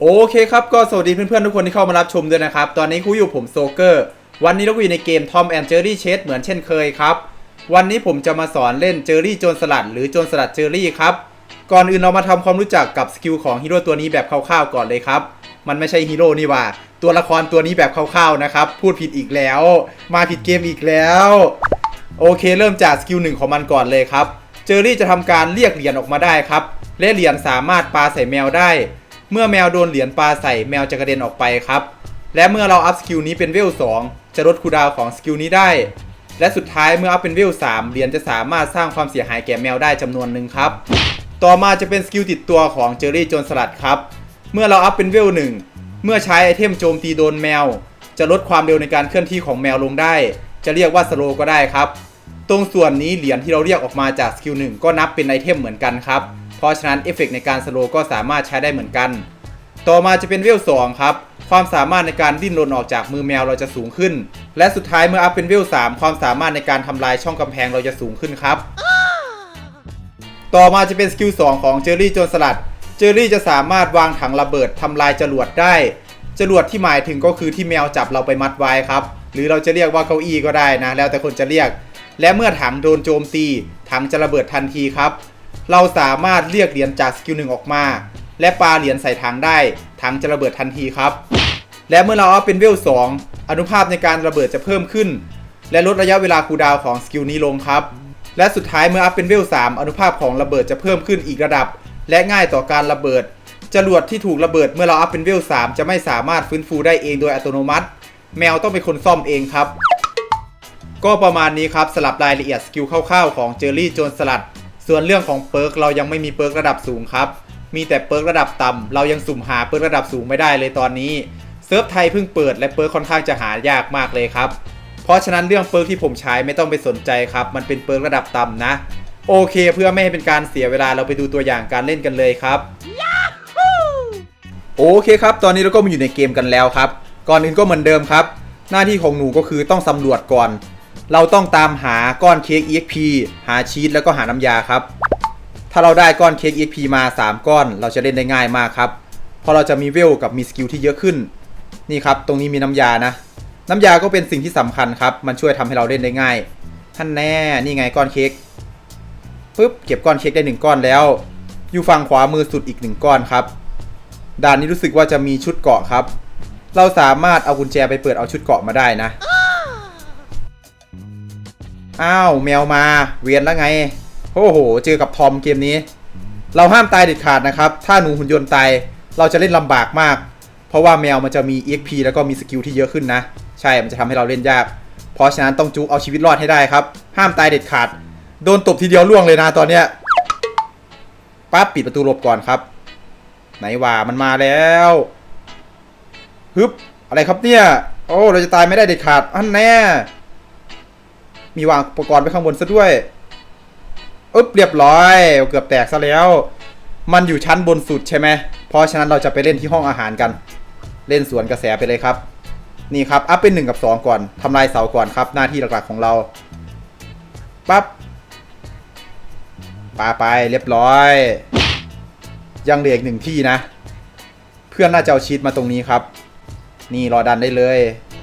โอเคครับก็สวัสดีเพื่อนๆทุกคนที่เข้ามารับชมด้วยนะครับ ตอนนี้คุยอยู่ผมโซเกอร์ วันนี้เราอยู่ในเกม Tom and Jerry Chase เหมือนเช่นเคยครับ วันนี้ผมจะมาสอนเล่นเจอรี่โจรสลัด หรือโจรสลัดเจอรี่ครับ ก่อนอื่นเรามาทำความรู้จักกับสกิลของฮีโร่ตัวนี้แบบคร่าวๆก่อนเลยครับ มันไม่ใช่ฮีโร่นี่ว่า ตัวละครตัวนี้แบบคร่าวๆนะครับ พูดผิดอีกแล้ว มาผิดเกมอีกแล้ว โอเค เริ่มจากสกิลหนึ่งของมันก่อนเลยครับ เจอรี่จะทำการเรียกเหรียญออกมาได้ครับ และเหรียญสามารถปาใส่แมวได้ เมื่อแมวโดนเหรียญปลาใส่แมวจะกระเด็นออกไปครับ และเมื่อเราอัพสกิลนี้เป็นเวล 2 จะลดคูดาวของสกิลนี้ได้ และสุดท้ายเมื่ออัพเป็นเวล 3 เหรียญจะสามารถสร้างความเสียหายแก่แมวได้จำนวนหนึ่งครับ ต่อมาจะเป็นสกิลติดตัวของเจอรี่โจนสลัดครับ เมื่อเราอัพเป็นเวล 1 เมื่อใช้ไอเทมโจมตีโดนแมว จะลดความเร็วในการเคลื่อนที่ของแมวลงได้ จะเรียกว่าสโลก็ได้ครับ ตรงส่วนนี้เหรียญที่เราเรียกออกมาจากสกิลหนึ่งก็นับเป็นไอเทมเหมือนกันครับ ราะฉะนั้นเอฟเฟกในการสโลก็สามารถใช้ได้เหมือนกัน ต่อมาจะเป็นเวล2ครับ ความสามารถในการดิ้นรนออกจากมือแมวเราจะสูงขึ้น และสุดท้ายเมื่ออัพเป็นเวล3ความสามารถในการทำลายช่องกำแพงเราจะสูงขึ้นครับ ต่อมาจะเป็นสกิล2ของเจอรี่โจนสลัด เจอรี่จะสามารถวางถังระเบิดทำลายจรวดได้ จรวดที่หมายถึงก็คือที่แมวจับเราไปมัดไว้ครับ หรือเราจะเรียกว่าเก้าอี้ก็ได้นะ แล้วแต่คนจะเรียก และเมื่อถังโดนโจมตี ถังจะระเบิดทันทีครับ เราสามารถเรียกเหรียญจากสกิลหนึ่งออกมา และปาเหรียญใส่ถังได้ถังจะระเบิดทันทีครับ และเมื่อเราอัพเป็นเวล2อนุภาพในการระเบิดจะเพิ่มขึ้น และลดระยะเวลาคูลดาวน์ของสกิลนี้ลงครับ และสุดท้ายเมื่ออัพเป็นเวล3อนุภาพของระเบิดจะเพิ่มขึ้นอีกระดับ และง่ายต่อการระเบิดจรวดที่ถูกระเบิดเมื่อเราอัพเป็นเวล3จะไม่สามารถฟื้นฟูได้เองโดยอัตโนมัติ แมวต้องเป็นคนซ่อมเองครับ ก็ประมาณนี้ครับสลับรายละเอียดสกิลคร่าวๆของเจอรี่โจนสลัด ส่วนเรื่องของเปิร์กเรายังไม่มีเปิร์กระดับสูงครับ มีแต่เปิร์กระดับต่ำเรายังสุ่มหาเปิร์กระดับสูงไม่ได้เลยตอนนี้ เซิร์ฟไทยเพิ่งเปิดและเปิร์กค่อนข้างจะหายากมากเลยครับ เพราะฉะนั้นเรื่องเปิร์กที่ผมใช้ไม่ต้องไปสนใจครับ มันเป็นเปิร์กระดับต่ำนะ โอเค เพื่อไม่ให้เป็นการเสียเวลาเราไปดูตัวอย่างการเล่นกันเลยครับ โอเคครับ ตอนนี้เราก็มาอยู่ในเกมกันแล้วครับ ก่อนอื่นก็เหมือนเดิมครับ หน้าที่ของหนูก็คือต้องสำรวจก่อน เราต้องตามหาก้อนเค้ก EXP หาชีสแล้วก็หาน้ำยาครับ ถ้าเราได้ก้อนเค้ก EXP มา 3 ก้อน เราจะเล่นได้ง่ายมากครับ เพราะเราจะมีเวลกับมีสกิลที่เยอะขึ้น นี่ครับ ตรงนี้มีน้ำยานะ น้ำยาก็เป็นสิ่งที่สำคัญครับ มันช่วยทำให้เราเล่นได้ง่าย ท่านแน่ นี่ไงก้อนเค้กปึ๊บ เก็บก้อนเค้กได้หนึ่งก้อนแล้ว อยู่ฝั่งขวามือสุดอีกหนึ่งก้อนครับ ด่านนี้รู้สึกว่าจะมีชุดเกาะครับ เราสามารถเอากุญแจไปเปิดเอาชุดเกาะมาได้นะ อ้าวแมวมาเวียนแล้วไงโอ้โห เจอกับทอมเกมนี้ เราห้ามตายเด็ดขาดนะครับ ถ้าหนูหุ่นยนต์ตายเราจะเล่นลำบากมาก เพราะว่าแมวมันจะมี EXP แล้วก็มีสกิลที่เยอะขึ้นนะ ใช่มันจะทำให้เราเล่นยาก เพราะฉะนั้นต้องจุกเอาชีวิตรอดให้ได้ครับ ห้ามตายเด็ดขาด โดนตบทีเดียวล่วงเลยนะตอนเนี้ยปั๊บปิดประตูหลบก่อนครับ ไหนว่ามันมาแล้วฮึบอะไรครับเนี่ย โอ้เราจะตายไม่ได้เด็ดขาดอันแน่ มีวางอุปกรณ์ไว้ข้างบนซะด้วยอึ๊บเรียบร้อย เกือบแตกซะแล้ว มันอยู่ชั้นบนสุดใช่ไหมเพราะฉะนั้นเราจะไปเล่นที่ห้องอาหารกัน เล่นสวนกระแสไปเลยครับ นี่ครับ อัพเป็น 1 กับ 2 ก่อนทำลายเสาก่อนครับ หน้าที่หลักๆของเรา ปั๊บปาไปเรียบร้อย ยังเหลืออีกหนึ่งที่นะ เพื่อนน่าจะเอาชีตมาตรงนี้ครับ นี่รอดันได้เลย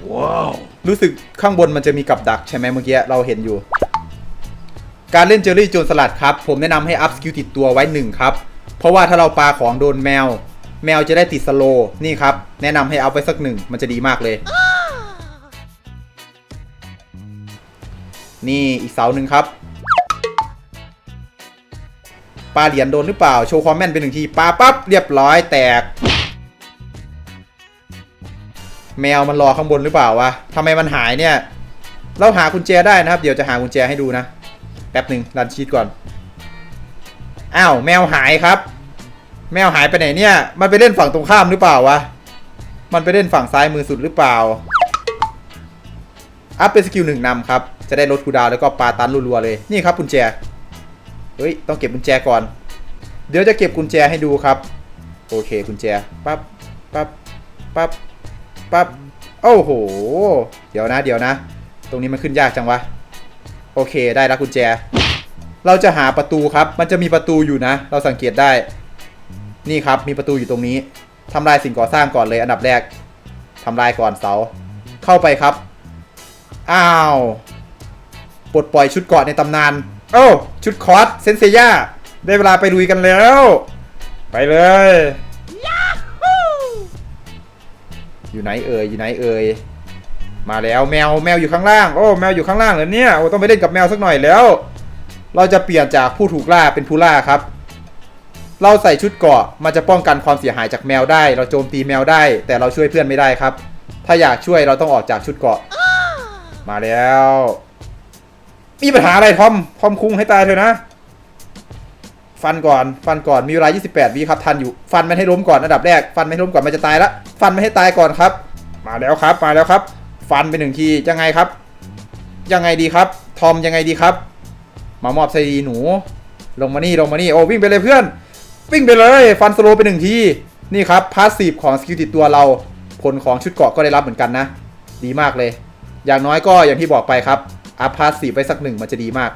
ว้าวรู้สึกข้างบนมันจะมีกับดักใช่ไหมเมื่อกี้เราเห็นอยู่ การเล่นเจอรี่โจนสลัดครับ ผมแนะนำให้อัพสกิลติดตัวไว้หนึ่งครับ เพราะว่าถ้าเราปาของโดนแมว แมวจะได้ติดสโลนี่ครับ แนะนำให้อัพไว้สักหนึ่งมันจะดีมากเลย นี่อีกเสาหนึ่งครับปาเหรียญโดนหรือเปล่า โชว์ความแม่นเป็นหนึ่งทีปาปั๊บเรียบร้อยแตก แมวมันรอข้างบนหรือเปล่าวะทำไมมันหายเนี่ย เราหากุญแจได้นะครับ เดี๋ยวจะหากุญแจให้ดูนะ แป๊บหนึ่งรันชีตก่อน อ้าวแมวหายครับ แมวหายไปไหนเนี่ย มันไปเล่นฝั่งตรงข้ามหรือเปล่าวะ มันไปเล่นฝั่งซ้ายมือสุดหรือเปล่า อัพเป็นสกิลหนึ่งนำครับ จะได้ลดคูดาวแล้วก็ปาตันรัวๆเลย นี่ครับกุญแจ เฮ้ยต้องเก็บกุญแจก่อน เดี๋ยวจะเก็บกุญแจให้ดูครับ โอเคกุญแจ ปั๊บ ปั๊บ ปั๊บ ปั๊บโอ้โห เดี๋ยวนะ เดี๋ยวนะ ตรงนี้มันขึ้นยากจังวะ โอเค ได้แล้วกุญแจ เราจะหาประตูครับ มันจะมีประตูอยู่นะ เราสังเกตได้ นี่ครับ มีประตูอยู่ตรงนี้ ทำลายสิ่งก่อสร้างก่อนเลย อันดับแรก ทำลายก่อนเสา เข้าไปครับ อ้าว ปลดปล่อยชุดเกาะในตำนาน โอ้ชุดคอสเซนเซียได้เวลาไปลุยกันแล้ว ไปเลย อยู่ไหนเอ่ยอยู่ไหนเอ่ยมาแล้วแมวแมวอยู่ข้างล่างโอ้แมวอยู่ข้างล่างเหรอเนี่ยโอ้ต้องไปเล่นกับแมวสักหน่อยแล้ว เราจะเปลี่ยนจากผู้ถูกล่าเป็นผู้ล่าครับ เราใส่ชุดเกาะมันจะป้องกันความเสียหายจากแมวได้ เราโจมตีแมวได้ แต่เราช่วยเพื่อนไม่ได้ครับ ถ้าอยากช่วยเราต้องออกจากชุดเกาะ มาแล้ว มีปัญหาอะไรทอมทอมคุงให้ตายเถอะนะ ฟันก่อนฟันก่อนมีเวลา 28วิครับทันอยู่ฟันมันให้ล้มก่อนอันดับแรก ฟันไม่ให้ล้มก่อนมันจะตายละฟันไม่ให้ตายก่อนครับ มาแล้วครับมาแล้วครับ ฟันไปหนึ่งทียังไงครับ ยังไงดีครับ ทอมยังไงดีครับ มามอบไซดีหนู ลงมานี่ลงมานี่โอ้วิ่งไปเลยเพื่อน วิ่งไปเลย ฟันสโลว์ไปหนึ่งทีนี่ครับพาสซีฟของสกิลติดตัวเรา ผลของชุดเกาะก็ได้รับเหมือนกันนะ ดีมากเลย อย่างน้อยก็อย่างที่บอกไปครับอัพพาสซีฟไปสักหนึ่งมันจะดีมาก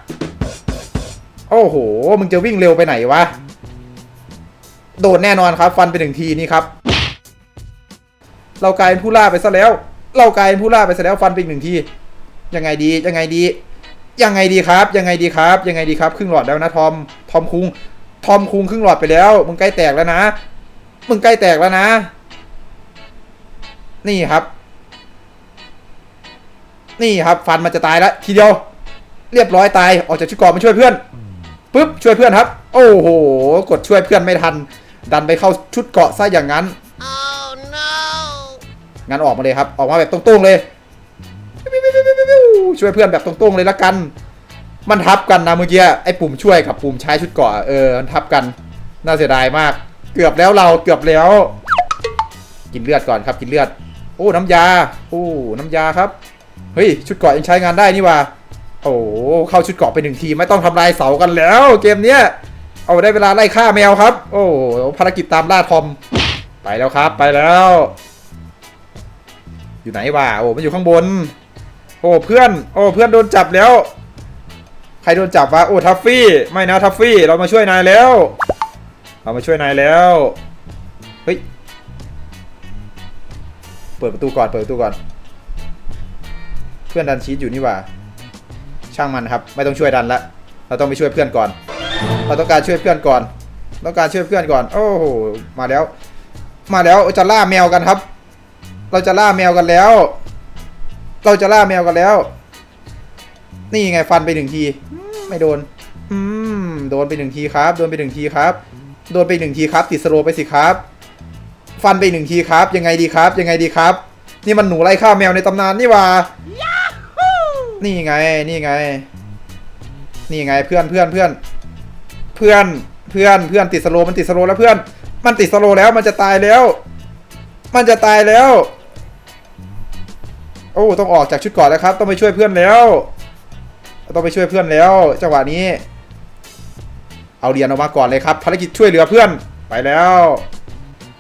โอ้โห มึงจะวิ่งเร็วไปไหนวะ โดนแน่นอนครับ ฟันไปหนึ่งทีนี่ครับ เรากลายเป็นผู้ล่าไปซะแล้ว เรากลายเป็นผู้ล่าไปซะแล้วฟันไปอีกหนึ่งที ยังไงดี ยังไงดี ยังไงดีครับ ยังไงดีครับ ยังไงดีครับ ครึ่งหลอดแล้วนะทอม ทอมคุง ทอมคุงครึ่งหลอดไปแล้ว มึงใกล้แตกแล้วนะ มึงใกล้แตกแล้วนะ นี่ครับ นี่ครับ ฟันมันจะตายแล้วทีเดียว เรียบร้อยตาย ออกจากชุดกราะมาช่วยเพื่อน ปุ๊บช่วยเพื่อนครับ โอ้โห กดช่วยเพื่อนไม่ทัน ดันไปเข้าชุดเกราะซะอย่างนั้น Oh no! งั้นออกมาเลยครับ ออกมาแบบตรงๆเลย ช่วยเพื่อนแบบตรงๆเลยละกัน มันทับกันนะเมื่อกี้ไอ้ปุ่มช่วยกับปุ่มใช้ชุดเกราะเออมันทับกัน น่าเสียดายมาก เกือบแล้วเราเกือบแล้ว กินเลือดก่อนครับกินเลือด โอ้น้ำยา โอ้น้ำยาครับ เฮ้ยชุดเกราะยังใช้งานได้นี่หว่า โอ้เข้าชุดเกาะไปหนึ่งทีไม่ต้องทำลายเสากันแล้ว เกมเนี้ยเอาได้เวลาไล่ฆ่าแมวครับ โอ้ภารกิจตามล่าทอม ไปแล้วครับไปแล้ว อยู่ไหนวะโอ้มันอยู่ข้างบน โอ้เพื่อน โอ้เพื่อนโดนจับแล้ว ใครโดนจับวะโอ้ทัฟฟี่ไม่นะทัฟฟี่เรามาช่วยนายแล้ว เรามาช่วยนายแล้วเฮ้ยเปิดประตูก่อนเปิดประตูก่อน เพื่อนดันชีตอยู่นี่ว่า ช่างมันครับ ไม่ต้องช่วยดันละ เราต้องไปช่วยเพื่อนก่อน เราต้องการช่วยเพื่อนก่อน ต้องการช่วยเพื่อนก่อน โอ้โห มาแล้ว มาแล้วจะล่าแมวกันครับ เราจะล่าแมวกันแล้ว เราจะล่าแมวกันแล้ว นี่ไงฟันไปหนึ่งที ไม่โดน อืม โดนไปหนึ่งทีครับ โดนไปหนึ่งทีครับ โดนไปหนึ่งทีครับ ติดสโลไปสิครับ ฟันไปหนึ่งทีครับ ยังไงดีครับ ยังไงดีครับ นี่มันหนูไล่ฆ่าแมวในตำนานนี่ว่า นี่ไง นี่ไง นี่ไงเพื่อนเพื่อนเพื่อน เพื่อนเพื่อนเพื่อนติดสโลมันติดสโลแล้วเพื่อน มันติดสโลแล้วมันจะตายแล้ว มันจะตายแล้ว โอ้ต้องออกจากชุดก่อนแล้วครับ ต้องไปช่วยเพื่อนแล้ว ต้องไปช่วยเพื่อนแล้วจังหวะนี้ เอาเรียญออกมาก่อนเลยครับภารกิจช่วยเหลือเพื่อนไปแล้ว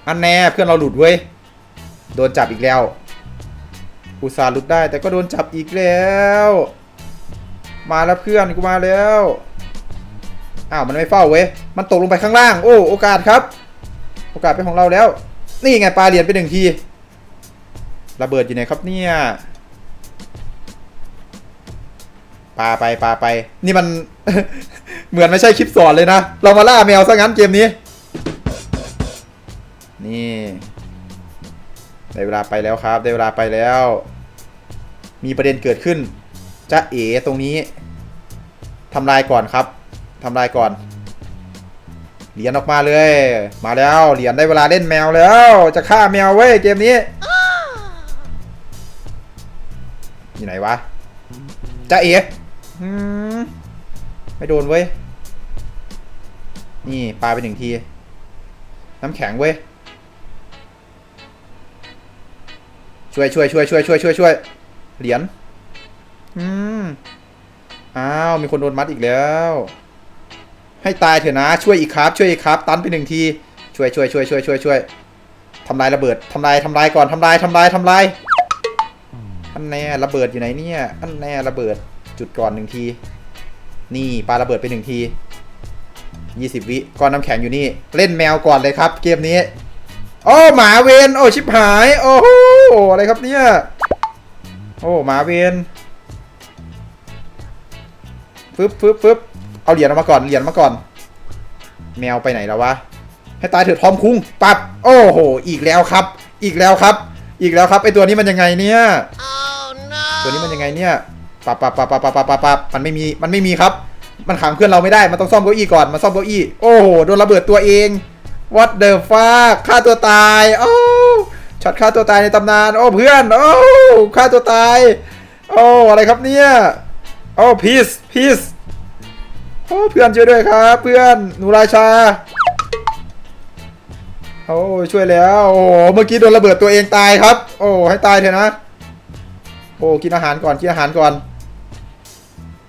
อันแน่เพื่อนเราหลุดเว้ยโดนจับอีกแล้ว อุตส่าห์หลุดได้แต่ก็โดนจับอีกแล้ว มาแล้วเพื่อนกูมาแล้วอ้าวมันไม่เฝ้าเว้ยมันตกลงไปข้างล่าง โอ้โอกาสครับ โอกาสเป็นของเราแล้ว นี่ไงปลาเหรียญไปหนึ่งทีระเบิดอยู่ไหนครับเนี่ยปลาไปปลาไป นี่มันเหมือนไม่ใช่คลิปสอนเลยนะ เรามาล่าแมวซะงั้นเกมนี้ นี่ ได้เวลาไปแล้วครับ ได้เวลาไปแล้ว มีประเด็นเกิดขึ้นจะเอ๋ตรงนี้ทำลายก่อนครับทำลายก่อน เหรียญออกมาเลย มาแล้ว เหรียญได้เวลาเล่นแมวแล้ว จะฆ่าแมวเว้ยเกมนี้อยู่ไหนวะจะเอ๋ไม่โดนเว้ย นี่ปลาไปหนึ่งที น้ำแข็งเว้ย ช่วยช่วยช่วยช่วยช่วยช่วยช่วยเหรียญอืมอ้าวมีคนโดนมัดอีกแล้ว ให้ตายเถอะนะ ช่วยอีกครับ ช่วยอีกครับ ตันไปหนึ่งทีช่วยช่วยช่วยช่วยช่วยช่วยทำลายระเบิดทำลายทำลายก่อนทำลายทำลายทำลายอันแน่ระเบิดอยู่ไหนเนี่ยอันแน่ระเบิดจุดก่อนหนึ่งที นี่ปาระเบิดไปหนึ่งทียี่สิบวิก้อนน้ำแข็งอยู่นี่ เล่นแมวก่อนเลยครับ เกมนี้ โอ้หมาเวนโอ้ชิบหาย โอ้โหอะไรครับเนี่ย โอ้หมาเวนฟึบฟึบฟึบเอาเหรียญออกมาก่อนเหรียญมาก่อน แมวไปไหนแล้ววะให้ตายเถอะทอมคุงปับโอ้โห อีกแล้วครับ อีกแล้วครับ อีกแล้วครับไอตัวนี้มันยังไงเนี่ยตัวนี้มันยังไงเนี่ยปับปับปับปับปับปับปับปับมันไม่มีมันไม่มีครับ มันขังเพื่อนเราไม่ได้มันต้องซ่อมเก้าอี้ก่อนมาซ่อมเก้าอี้โอ้โหโดนระเบิดตัวเอง what the fuck ฆ่าตัวตายโอ้ช็อตฆ่าตัวตายในตำนาน โอ้เพื่อน โอ้ฆ่าตัวตาย โอ้อะไรครับเนี่ยโอ้พีซพีซโอ้เพื่อนช่วยด้วยครับ เพื่อนหนูราชาโอ้ช่วยแล้ว โอ้เมื่อกี้โดนระเบิดตัวเองตายครับ โอ้ให้ตายเถอะนะ โอ้กินอาหารก่อนกินอาหารก่อน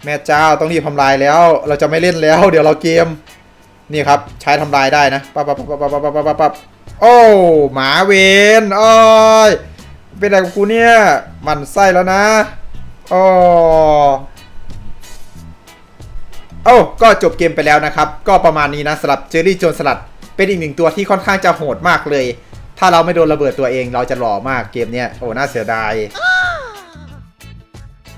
แม่เจ้าต้องรีบทำลายแล้ว เราจะไม่เล่นแล้ว เดี๋ยวเราเกม นี่ครับใช้ทำลายได้นะปั๊บปั๊บปั๊บปั๊บปั๊บปั๊บปั๊บปั๊บโอ้หมาเวนโอ้ยเป็นอะไรกับกูเนี่ยมันไส้แล้วนะโอ้โอ้ก็จบเกมไปแล้วนะครับ ก็ประมาณนี้นะสำหรับเจอรี่โจนสลัด เป็นอีกหนึ่งตัวที่ค่อนข้างจะโหดมากเลย ถ้าเราไม่โดนระเบิดตัวเองเราจะหล่อมากเกมเนี้ยโอ้น่าเสียดาย